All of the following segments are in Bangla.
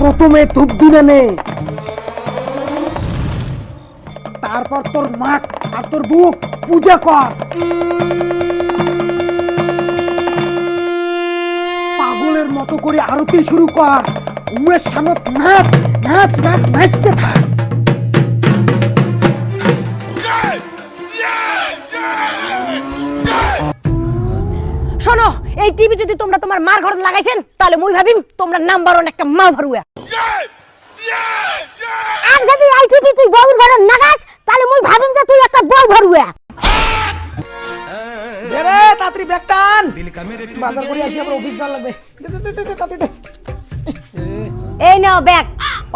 প্রথমে ধূপ দিনে নে। তারপর তোর মাক আর তোর বুক, পূজা কর। পাগলের মতো করে আরতি শুরু কর। উমের সামনে নাচ নাচ নাচ, নাচতে থাক। শোনো, এই টিভি যদি তোমরা তোমার মার ঘর লাগাইছেন, তাহলে মুই ভাবিম তোমরা নাম্বার ওয়ান একটা মা ভরুয়া। আর যদি এই টিভি তুই বউর ঘরে লাগাস তাহলে মুই ভাবিম যে তুই একটা বউ ভরুয়া। দে রে তাড়াতাড়ি ব্যাগ টান। বাজার করে আসি আবার অফিস যাওয়ার লাগবে। দে, দে, দে, দে। এই নাও ব্যাগ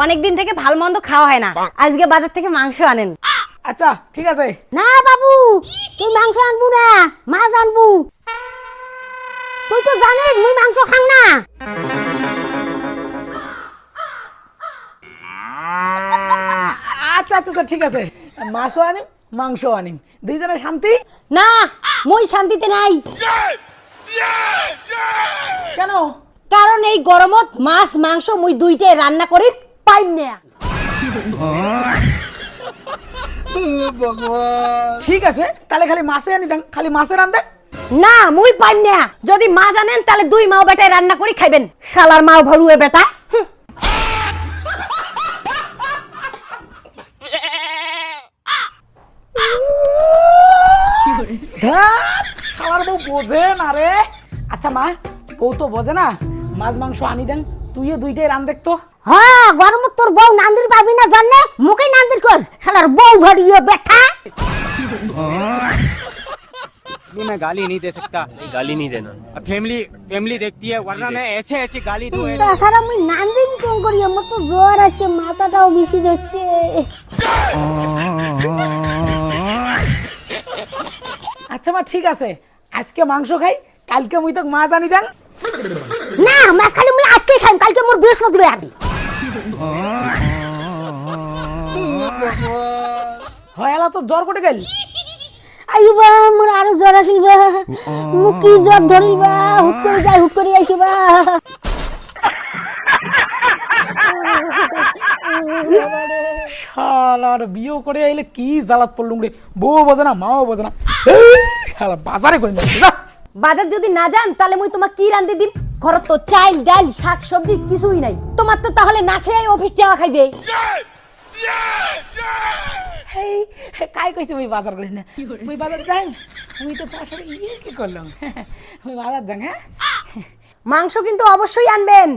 অনেকদিন থেকে ভালো মন্দ খাওয়া হয় না। আজকে বাজার থেকে মাংস আনেন। আচ্ছা ঠিক আছে। না বাবু তুই মাংস আনবু না মাছ আনবু। তুই তো জানিস মুই মাংস খাং না। আচ্ছা আচ্ছা আচ্ছা, ঠিক আছে। মাছও আনিম মাংস আনিম। দুইজনের শান্তি? না মুই শান্তিতে নাই। কেন? কারণ এই গরমত মাছ মাংস মুই দুইটাই রান্না করি পাইম না। ঠিক আছে তাহলে খালি মাছে আনি দেন খালি মাছের আনতে না মুই পাইম না। যদি মাছ আনেন তাহলে দুই মাও বেটায় রান্না করে খাইবেন। শালার মাও ভরুয়ে বেটা। আমার বউ বোঝে না রে আচ্ছা মা বউ তো বোঝে না মাছ মাংস আনি দেন তুইও দুইটাই রান দেখতো হ্যাঁ গরমত তোর বউ নান্দির পাবি না জানলে মুখে নান্দির কর শালার বউ ভরিয়ে বেটা नहीं मैं गाली नहीं दे सकता गाली नहीं देना अब फैमिली फैमिली देखती है वरना मैं ऐसे ऐसी गाली दूं ऐसे- তাছাড়া মুই নান্দিন কেন করি আমার তো জ্বর আছে মাথাটাও বেশি যাচ্ছে আচ্ছা মা ঠিক আছে। আজকে মাংস খাই কালকে মুই তো মাছ আনি দেন। না মাছ খালি মুই আজকে খাইম কালকে মোর বৃহস্পতিবার হয় এলা তো জ্বর কোটে গেল? আইবা মোর আরও জ্বর আসিবা। মুখ কি জ্বর ধরিবা? হুট করে যাই হুট করে আইসিবা শালার বিয়ে করে আইলে কি জ্বালাত পড়লুম রে? বউ বোঝে না মাও বোঝে না। শালা বাজারে না। বাজার যদি না যান তাহলে মুই কি রান্ধি দিম? ঘরত তো চাল ডাল শাক সবজি কিছুই নাই। তোমার তো তাহলে না খেয়ে অফিস যাওয়া খাইবে। হেই কাই কইছে মুই বাজার করি না? মুই বাজার যাই মুই তো তার সাথে ইয়ে কি করলাম? মুই বাজার যাং হ্যাঁ? মাংস কিন্তু অবশ্যই আনবেন।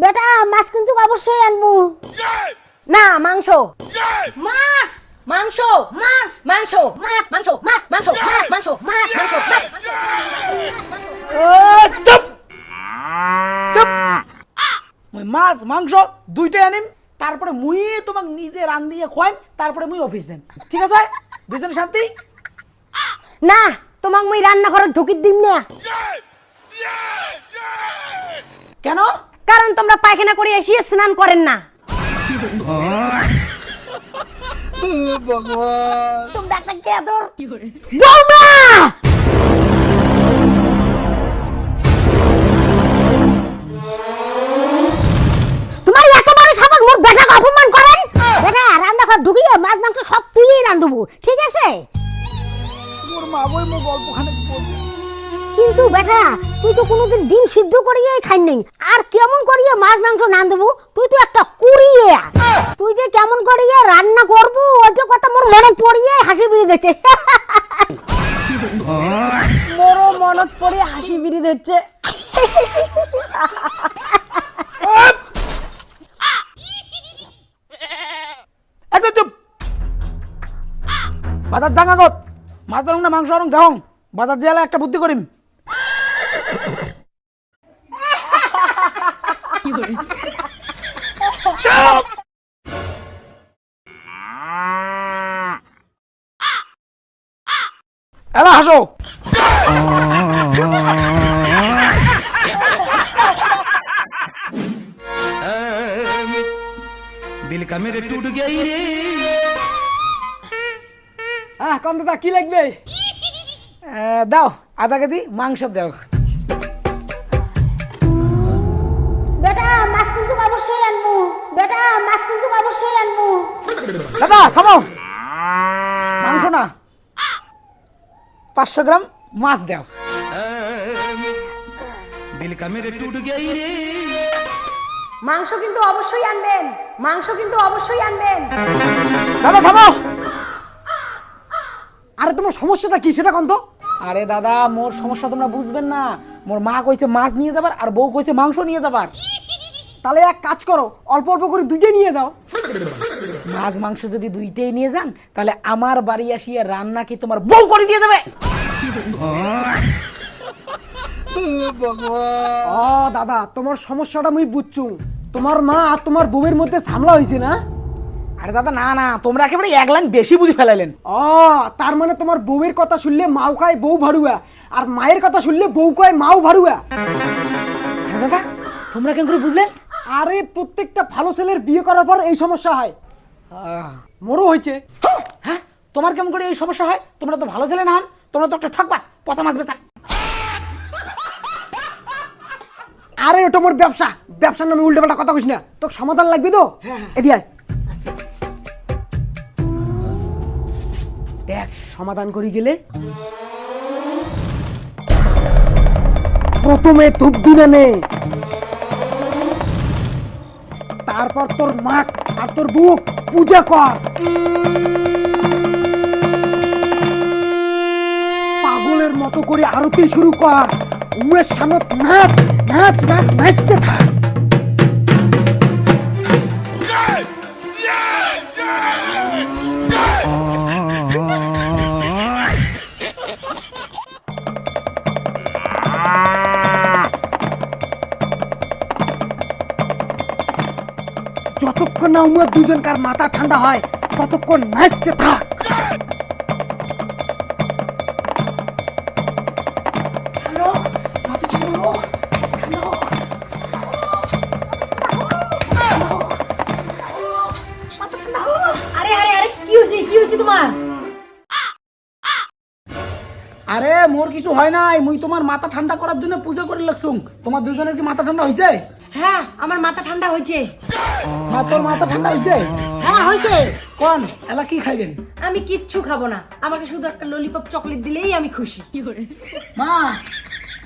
বেটা মাছ কিন্তু অবশ্যই আনব। না মাংস। মাছ মাংস মাছ মাংস মাছ মাংস মাছ মাংস মাছ মাংস মাছ মাংস মাছ। ও, চুপ! চুপ! মুই মাছ মাংস দুইটাই আনিম তারপরে মুই তোমাক নিজে রান দিয়ে খোয়াই তারপরে মুই অফিস যাম। ঠিক আছে? দুজন শান্তি? না তোমাক মুই রান্নাঘরে ঢুকি দিম না। কেন? কারণ তোমরা পায়খানা করে এসে স্নান করেন না। তোমরা একটা কেদর বৌমা! তোমার এত বড় মোর বেটাকে অপমান করেন? বেটা রান্নাঘর ঢুকিয়ে মাছ মাংস সব তুইই রান্ধবো ঠিক আছে? মোর মা বই মো গল্পখানে বলছে। কিন্তু বেটা তুই তো কোনোদিন ডিম সিদ্ধ করিয়ে খাই নাই। আর কেমন করিয়ে মাছ মাংস রান্ধবো তুই তো একটা কুড়িয়ে। তুই যে কেমন করিয়ে রান্না করব ওইটা কথা মোর মনে পড়িয়ে হাসি বেরিয়ে দিচ্ছে মোরও মনত পড়ে হাসি বেরিয়ে দিচ্ছে এত চুপ! বাজার জাঙ্গা গত মাছ ধরুন না মাংস আরুন যাও। বাজার জেলা একটা বুদ্ধি করিম। হাসো দিল কা টুট গই রে। আহ কম বাবা কি লাগবে? দাও আধা কেজি মাংস দাও। বেটা মাছ কিন্তু অবশ্যই আনব। বেটা মাছ কিন্তু অবশ্যই আনব। দাদা খাব মাংস না। পাঁচশো গ্রাম মাছ দাও। মাংস কিন্তু অবশ্যই আনবেন মাংস কিন্তু অবশ্যই আনবেন। দাদা থামো। আরে তোমার সমস্যাটা কি সেটা কন্ত। আরে দাদা মোর সমস্যা তোমরা বুঝবেন না। মোর মা কইছে মাছ নিয়ে যাবার আর বউ কইছে মাংস নিয়ে যাবার। তাহলে এক কাজ করো অল্প অল্প করে দুইটা নিয়ে যাও। মাছ মাংস যদি দুইটাই নিয়ে যান তাহলে আমার বাড়ি আসিয়া রান্না কি তোমার বউ করে দিয়ে যাবে? ও দাদা তোমার সমস্যাটা আমি বুঝছু তোমার মা আর তোমার বউয়ের মধ্যে ঝামেলা হয়েছে না? আরে দাদা না না তোমরা একেবারে এক লাইন বেশি বুঝে ফেলাইলেন। ও তার মানে তোমার বউয়ের কথা শুনলে মাও কয় বউ ভাড়ুয়া আর মায়ের কথা শুনলে বউ খায় মাও ভাড়ুয়া। আরে দাদা তোমরা কেন করে বুঝলেন? আরে প্রত্যেকটা ভালো ছেলের বিয়ে করার পর এই সমস্যা হয়। মোরও হয়েছে। হ্যাঁ? তোমার কেমন করে এই সমস্যা হয়? তোমরা তো ভালো ছেলে না হন তোমরা তো একটা ঠকবাস পচা মাছ বেচা আরে ওটা মোর ব্যবসা। ব্যবসার নামে উল্টো পাল্টা কথা কইস না। তোর সমাধান লাগবে তো? এদি আয়। দেখ সমাধান করি গেলে। প্রথমে ধূপ দিনে নে। তারপর তোর মা আর তোর বুক, পূজা কর। পাগলের মতো করে আরতি শুরু কর। উমের সামত নাচ নাচ নাচ, নাচতে থাক। না উমের দুজনকার মাথা ঠান্ডা হয় ততক্ষণ নাচতে থাক। আরে মোর কিছু হয় নাই। মুই তোমার মাথা ঠান্ডা করার জন্য পূজা করে লাগছুম তোমার দুজনের কি মাথা ঠান্ডা হয়েছে হ্যাঁ আমার মাথা ঠান্ডা হয়েছে। হ্যাঁ তোর মাথা ঠান্ডা হয়েছে হ্যাঁ হয়েছে কোন এলা কি খাইবেন আমি কিচ্ছু খাবো না আমাকে শুধু একটা ললিপপ চকলেট দিলেই আমি খুশি মা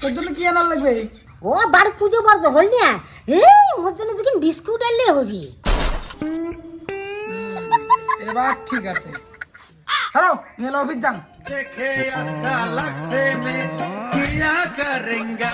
তোর জন্য কি আনার লাগবে ও বাড়ি পুজো পর্ব হল না এই ওর জন্য যখন বিস্কুট আনলে হবি এবার ঠিক আছে হ্যালো নিয়ে অফিস যান देखे ऐसा लक्ष्य में किया करेंगे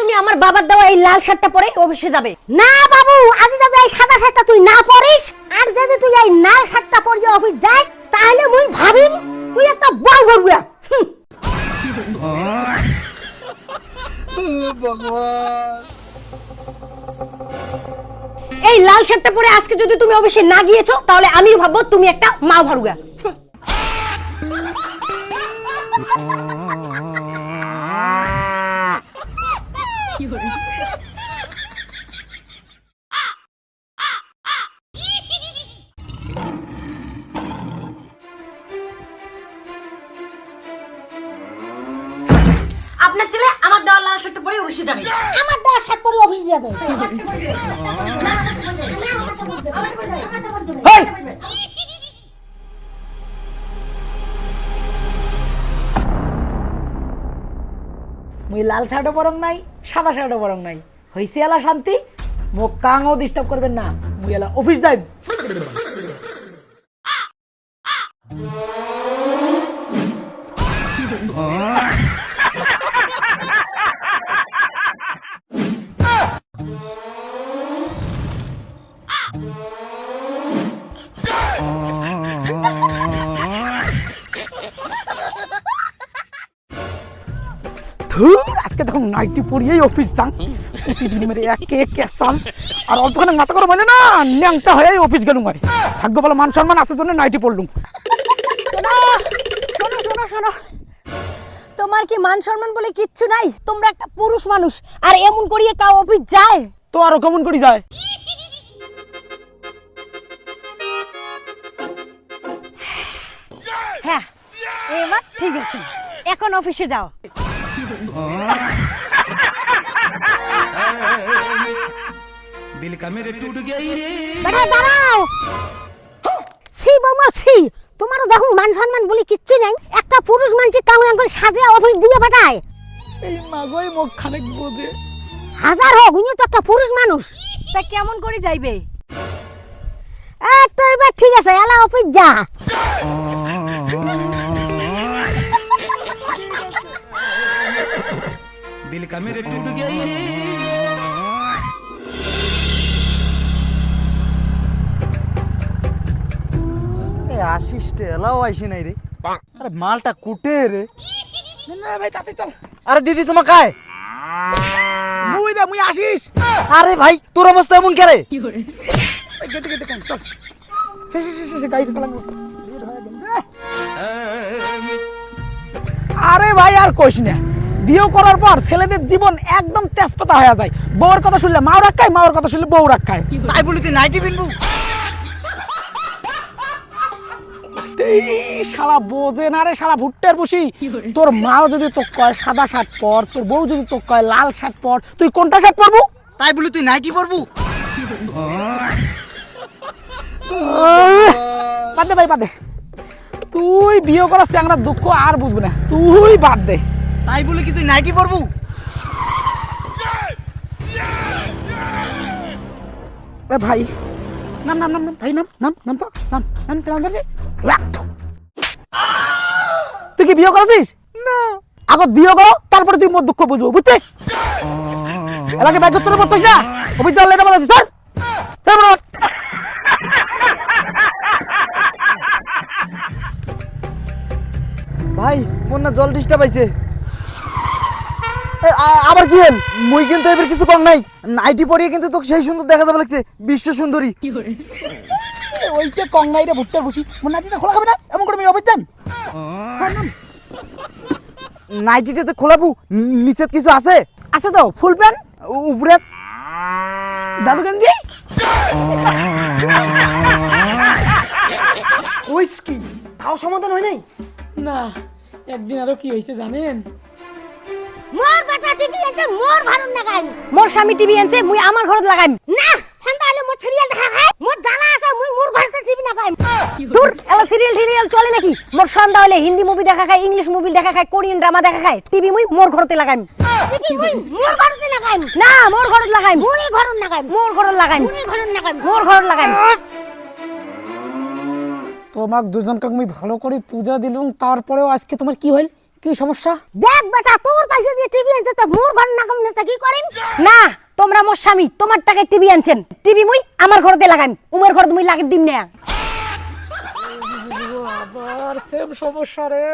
তুমি আমার বাবার দেওয়া এই লাল শার্টটা পরে অফিসে যাবে। না বাবু, আজ যদি এই সাদা শার্টটা তুই না পরিস, আর যদি তুই এই লাল শার্টটা পরিয়ে অফিস যাই তাহলে মুই ভাবিম তুই একটা বল ভরবুয়া এই লাল শার্টটা পরে আজকে যদি তুমি অফিসে না গিয়েছো, তাহলে আমিও ভাববো তুমি একটা মা ভারুগা শার্টটা পরে অফিসে যাবে। আমার দেওয়া শার্ট পরে অফিস যাবে। মুই লাল শার্টও বরং নাই সাদা শার্টও বরং নাই। হইছে এলা শান্তি মোক কাঙও ডিস্টার্ব করবেন না মুই এলা অফিস যাই নাইটি পরিয়েই অফিস যান। প্রতিদিন মেরে একে একে সাল আর অল্পখানে মাথা করে মানে না ন্যাংটা হয়ে অফিস গেলুম আরে ভাগ্য বলে মান সম্মান আসার জন্য নাইটি পড়লুম শোনো শোনো শোনো শোনো। শোনো তোমার কি মান সম্মান বলে কিচ্ছু নাই? তোমরা একটা পুরুষ মানুষ আর এমন করিয়ে কাউ অফিস যায়? তো আরও কেমন করি যায়? হ্যাঁ এবার ঠিক আছে। এখন অফিসে যাও। দিল কা মেরে টুট গেই রে বেটা দাঁড়াও সি বৌমা সি তোমারও দেখো মান সম্মান বলি কিচ্ছু নাই একটা পুরুষ মানুষ কেমন করে সাজে অফিস দিয়ে পাঠায়। এই মাগই মুখ খানেক বোঝে। হাজার হোক উনি তো একটা পুরুষ মানুষ। তা কেমন করে যাইবে? তো এবার ঠিক আছে এলা অফিস যা। দিল কা মেরে টুট গেই রে আশিস এলাও আইসি নাই রে। আরে মালটা কুটে রে। না ভাই তাতে চল। আরে দিদি তোমার কায়? মুই দে মুই আসিস আরে ভাই তোর অবস্থা এমন কে রে এই গেতে গেতে কোন চল। সে সে সে সে গাড়ি চালাবো আরে ভাই আর কইস না। বিয়ে করার পর ছেলেদের জীবন একদম তেজপাতা হয়ে যায়। বউর কথা শুনলে মাও রাখায় মাওর কথা শুনলে বউ রাখায় তাই বলি তুই নাইটি পিনবু। এই শালা বোঝে না রে শালা ভুট্টার বসি। তোর মাও যদি তো কয় সাদা শার্ট পর তোর বউ যদি তো কয় লাল শার্ট পর তুই কোনটা শার্ট পরবো? তাই বলি তুই নাইটি পরবু? বাদ দে ভাই বাদ দে। তুই বিয়ে করার চ্যাংরা দুঃখ আর বুঝবি না। তুই বাদ দে। তাই বলি কি তুই নাইটি পরবু? এ ভাই নাম নাম নাম নাম ভাই নাম নাম নাম তো নাম নাম নাম ধরে তুই কি বিয়ে করেছিস না আগত বিয়ে করো তারপরে তুই মোর দুঃখ বুঝব বুঝছিস এলাকে বাইক তোর উপর না অফিস যাওয়ার লেটা বলা স্যার ভাই মোর না জল ডিস্টার্ব আইছে আবার কি হল? মুই কিন্তু এবার কিছু কম নাই। নাইটি পরিয়ে কিন্তু তোকে সেই সুন্দর দেখা যাবে লাগছে বিশ্ব সুন্দরী। ওইটা কংনাই রে ভুট্টার বসি মোর খোলা খাবে না? এমন করে আমি অফিস নাইটিটা যে খোলাবু ন- নিচেত কিছু আছে? আছে তো ফুল প্যান্ট। উপরে দাদু গেঞ্জি ওইস কি তাও সমাধান হয় নাই? না একদিন আরও কি হয়েছে জানেন? মোর বেটা টিভি আছে মোর ভারত লাগাই মোর স্বামী টিভি আনছে মুই আমার ঘরত লাগাইম। না ফান্দা হলে মোর সিরিয়াল দেখা খাই মোর জ্বালা আছে মুই মোর ঘরতে টিভি লাগাইম দূর এলা সিরিয়াল টিরিয়াল চলে নাকি? মোর সন্ধ্যা হলে হিন্দি মুভি দেখা খাই ইংলিশ মুভি দেখা খাই কোরিয়ান ড্রামা দেখা খাই টিভি মুই মোর ঘরতে লাগাইম। টিভি মুই মোর ঘরতে লাগাইম। না মোর ঘরত লাগাইম। মুই ঘরত লাগাইম। মোর ঘরত লাগাইম। মুই ঘরত লাগাইম। মোর ঘরত লাগাইম। তোমাক দুজনকে আমি ভালো করে পূজা দিলুম তারপরেও আজকে তোমার কি হইল? কি সমস্যা? দেখ বেটা তোর পয়সা দিয়ে টিভি আনছে তো মোর ঘর না তা কি করিম? না তোমরা মোর স্বামী তোমার টাকায় টিভি আনছেন। টিভি মুই আমার ঘরতে লাগাইম উমের ঘর মুই লাগিয়ে দিম না। আবার সেম সমস্যা রে।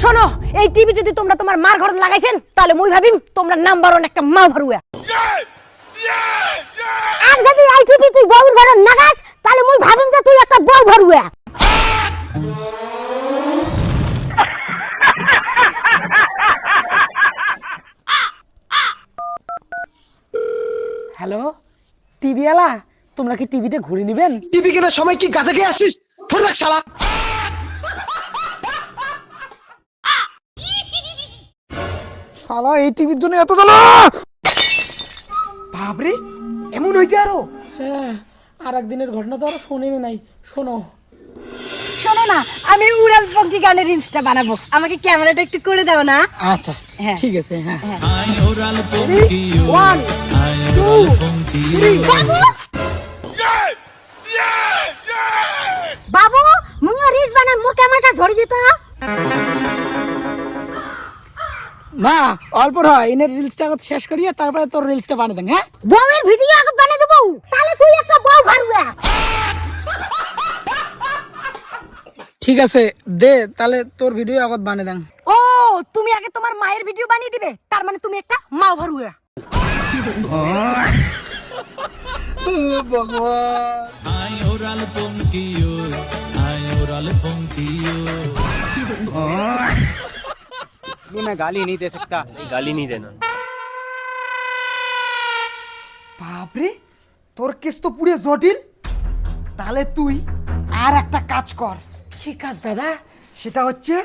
শোনো এই টিভি যদি তোমরা তোমার মার ঘরে লাগাইছেন তাহলে মুই ভাবিম তোমরা নাম্বার ওয়ান একটা মা ভরুয়া আর যদি এই টিভি তুই বউর ঘরে লাগাস তাহলে মুই ভাবিম যে তুই একটা বউ ভরুয়া হ্যালো টিভি আলা তোমরা কি টিভিতে ঘুরে নিবেন? টিভি কেনার সময় কি গাছে গিয়ে আসিস ফোন রাখ শালা। শালা এই টিভির জন্য এত জ্বালা! বাপরে এমন হয়েছে আরও? হ্যাঁ আর একদিনের ঘটনা তো আরও শোনেনি নাই। শোনো। শোনো না আমি উড়াল পঙ্কি গানের রিলসটা বানাবো। আমাকে ক্যামেরাটা একটু করে দাও না। আচ্ছা। হ্যাঁ। ঠিক আছে হ্যাঁ। ওয়ান টু থ্রি বাবু! বাবু মুইও রিলস বানাই মোর ক্যামেরাটা ধরে দিত না অল্প হয় এনের রিলসটা আগত শেষ করিয়ে তারপরে তোর রিলসটা বানিয়ে দেন হ্যাঁ? বউয়ের ভিডিও আগে বানিয়ে দেবো। তাহলে তুই একটা বউ ভরুয়া ঠিক আছে দে তাহলে তোর ভিডিও আগত বানিয়ে দেন। ও তুমি আগে তোমার মায়ের ভিডিও বানিয়ে দিবে তার মানে তুমি একটা মাও ভরুয়া नहीं मैं गाली नहीं दे सकता गाली नहीं देना বাপরে তোর কেস তো পুরো জটিল তাহলে তুই আর একটা কাজ কর কি কাজ দাদা সেটা হচ্ছে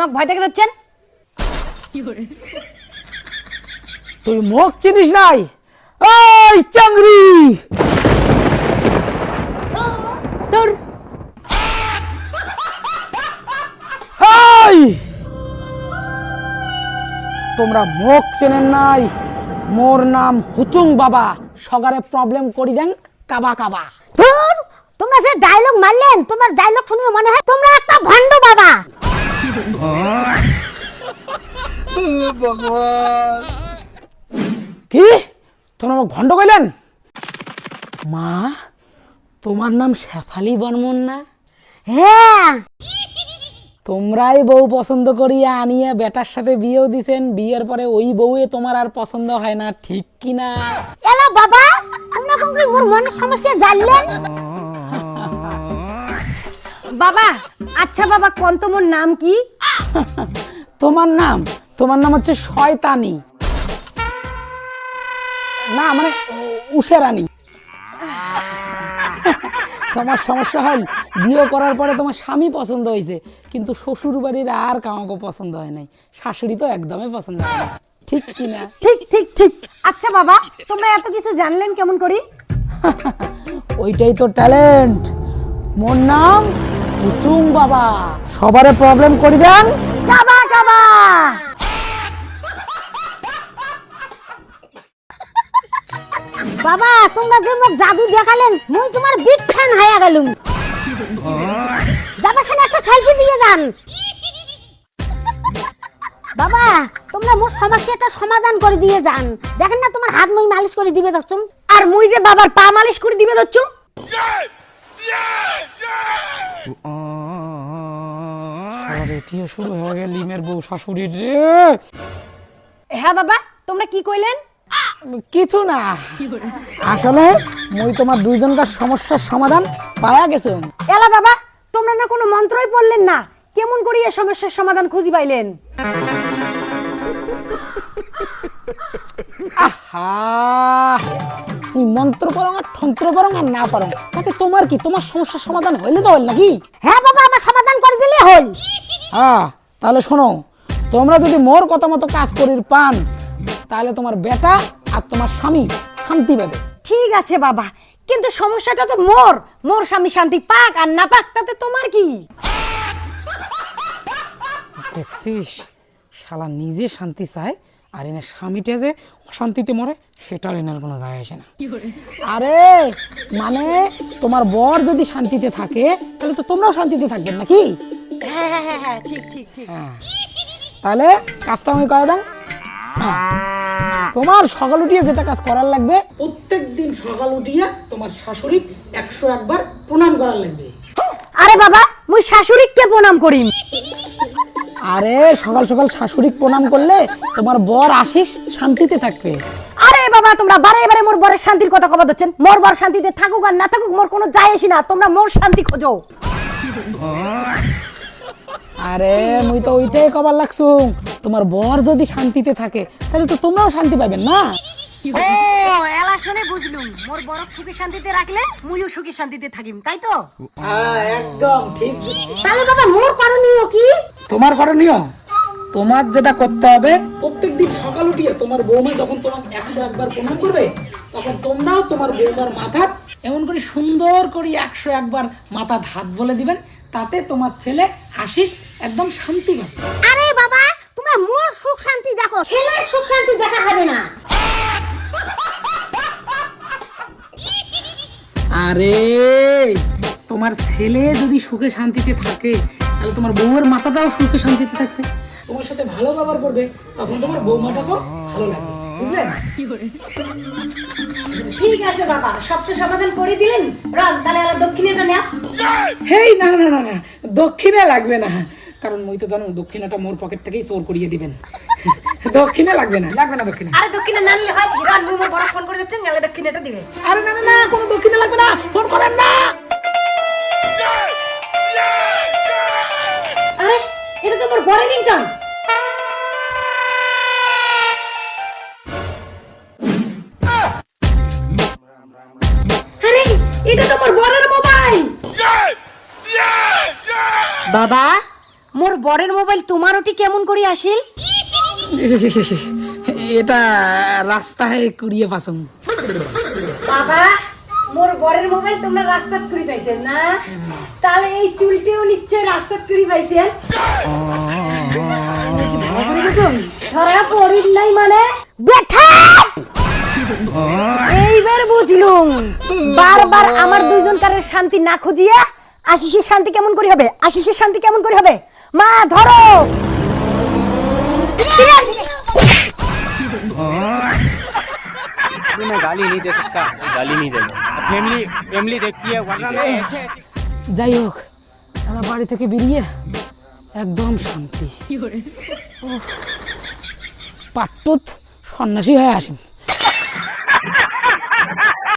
আমাকে ভয় দেখে দিচ্ছেন তুই মুখ চিনিস নাই? ওই চাংরি! হাই তোমরা মুখ চেনেন নাই? মোর নাম হুচুং বাবা। সগারে প্রবলেম করি দেন কাবা কাবা। তোমরা যে ডায়লগ মারলেন তোমার ডায়লগ শুনে মনে হয় তোমরা একটা ভণ্ড বাবা। কি? তোমরা আমাকে ভণ্ড কইলেন? মা, তোমার নাম শেফালি বর্মন না? হ্যাঁ। তোমরাই বউ পছন্দ করিয়া আনিয়া বেটার সাথে বিয়েও দিছেন, বিয়ের পরে ওই বউয়ে তোমার আর পছন্দ হয় না, ঠিক কি না বাবা সমস্যা জানলেন? বাবা আচ্ছা বাবা কোন তোমার নাম কি? তোমার নাম? তোমার নাম হচ্ছে শয়তানি। না মানে উষেরানি। তোমার সমস্যা হল বিয়ে করার পরে তোমার স্বামী পছন্দ হয়েছে কিন্তু শ্বশুর বাড়ির আর কাউকে পছন্দ হয় নাই। শাশুড়ি তো একদমই পছন্দ হয় না। ঠিক কি না? ঠিক ঠিক ঠিক। আচ্ছা বাবা তোমরা এত কিছু জানলেন কেমন করি? ওইটাই তো ট্যালেন্ট। মোর নাম উচুং বাবা। সবারে প্রবলেম করি দেন। কাবা কাবা বাবা তোমরা যে মোক জাদু দেখালেন মুই তোমার বিগ ফ্যান হয়ে গেলুম। বাবার সাথে একটা সেলফি দিয়ে যান। বাবা তোমরা মোর সমস্যাটা সমাধান করে দিয়ে যান। দেখেন না তোমার হাত মই মালিশ করে দিবে দচ্ছুম আর মুই যে বাবার পা মালিশ করে দিবে দচ্ছু। শুরু হয়ে গেল লিমের বউ শাশুড়ির রে। হ্যাঁ বাবা তোমরা কি কইলেন? কিছু না। আসলে মই তোমার দুইজনকার সমস্যার সমাধান পায়া গেছে। এলা বাবা তোমরা না কোনো মন্ত্রই পড়লেন না। কেমন করি এ সমস্যার সমাধান খুঁজি পাইলেন? আহা! তুই মন্ত্র করং আর তন্ত্র করং আর না পারং তাতে তোমার কি? তোমার সমস্যার সমাধান হইলে তো হল নাকি? হ্যাঁ বাবা আমার সমাধান করে দিলে হল। হ্যাঁ তাহলে শোনো তোমরা যদি মোর কথা মতো কাজ করির পান তাহলে তোমার বেটা আর তোমার স্বামী শান্তি পাবে। ঠিক আছে বাবা কিন্তু সমস্যাটা তো মোর। মোর স্বামী শান্তি পাক আর না পাক তাতে তোমার কি? দেখছিস শালা নিজে শান্তি চায় আর এনে স্বামীটা যে অশান্তিতে মরে। সেটার এনার কোনো যায় আসে না। আরে মানে তোমার বর যদি শান্তিতে থাকে তাহলে তো তোমরাও শান্তিতে থাকবেন নাকি? হ্যাঁ হ্যাঁ হ্যাঁ হ্যাঁ ঠিক ঠিক ঠিক। হ্যাঁ। তাহলে কাজটা আমি করে দাও হ্যাঁ। তোমার সকাল উঠিয়ে যেটা কাজ করার লাগবে প্রত্যেক দিন সকাল উঠিয়ে তোমার শাশুড়ি একশো একবার প্রণাম করার লাগবে। আরে বাবা মুই শাশুড়িকে প্রণাম করিম। আরে সকাল সকাল শাশুড়ি প্রণাম করলে তোমার বর আশিস শান্তিতে থাকবে। বাবা তোমরা বারে বারে মোর বরের শান্তির কথা কবা দিচ্ছেন মোর বর শান্তিতে থাকুক আর না থাকুক মোর কোনো যায় আসি না। তোমরা মোর শান্তি খোঁজো। আরে মুই তো ওইটাই কবার লাগছু। তোমার বর যদি শান্তিতে থাকে তাহলে তো তোমরাও শান্তি পাবেন না? ও এলা শুনে বুঝলুম। মোর বরক সুখী শান্তিতে রাখলে মুইও সুখী শান্তিতে থাকিম তাই তো? হ্যাঁ একদম ঠিক তাহলে বাবা মোর করণীয় কি? তোমার করণীয়? তোমার যেটা করতে হবে প্রত্যেকদিন সকাল উঠিয়ে তোমার বৌমা যখন তোমাকে একশো একবার প্রণাম করবে তখন তোমরাও তোমার বৌমার মাথা এমন করে সুন্দর করে একশো একবার মাথা ধাত বলে দিবেন তাতে তোমার ছেলে আশিস একদম শান্তি পাবে। আরে বাবা তোমরা মোর সুখ শান্তি দেখো ছেলের সুখ শান্তি দেখা হবে না। আরে তোমার ছেলে যদি সুখে শান্তিতে থাকে তাহলে তোমার বউয়ের মাথাটাও সুখে শান্তিতে থাকবে। তোমার সাথে ভালো ব্যবহার করবে তখন তোমার বৌমাটাকেও ভালো লাগবে বুঝলেন ঠিক আছে বাবা সব তো সমাধান করে দিলেন। রন তাহলে আর দক্ষিণেটা নেও হেই না না না না দক্ষিণে লাগবে না। কারণ মই তো জানো দক্ষিণাটা মোর পকেট থেকেই চোর করিয়ে দিবেন। দক্ষিণে লাগবে না লাগবে না দক্ষিণে। আরে দক্ষিণে না নিলে হয় রন মুমো বড় ফোন করে দিচ্ছেন গেলে দক্ষিণেটা দিবে। আরে না না না কোনো দক্ষিণে লাগবে না ফোন করেন না। আরে এটা তো আমার বরের মোবাইল। বাবা মোর বরের মোবাইল তোমার ওটি কেমন করে আসিল? এটা রাস্তায় কুড়িয়ে পাসং বাবা মোর বরের মোবাইল তোমরা রাস্তাত করে পাইছেন না? তাহলে এই চুলটিও নিশ্চয় রাস্তাত করে পাইছেন ধরা পড়িল নাই মানে বেঠা এইবার বুঝলুম বারবার আমার দুইজনকারের শান্তি না খুঁজিয়া আশিসের শান্তি কেমন করে হবে আশিসের শান্তি কেমন করে হবে মা ধরো अभी मैं गाली नहीं दे सकता गाली नहीं देना फैमिली फैमिली देखती है वरना मैं ऐसे ऐसे যাই হোক আমার বাড়ি থেকে বেরিয়ে একদম শান্তি। পাট্টুত সন্ন্যাসী হয়ে আসেন।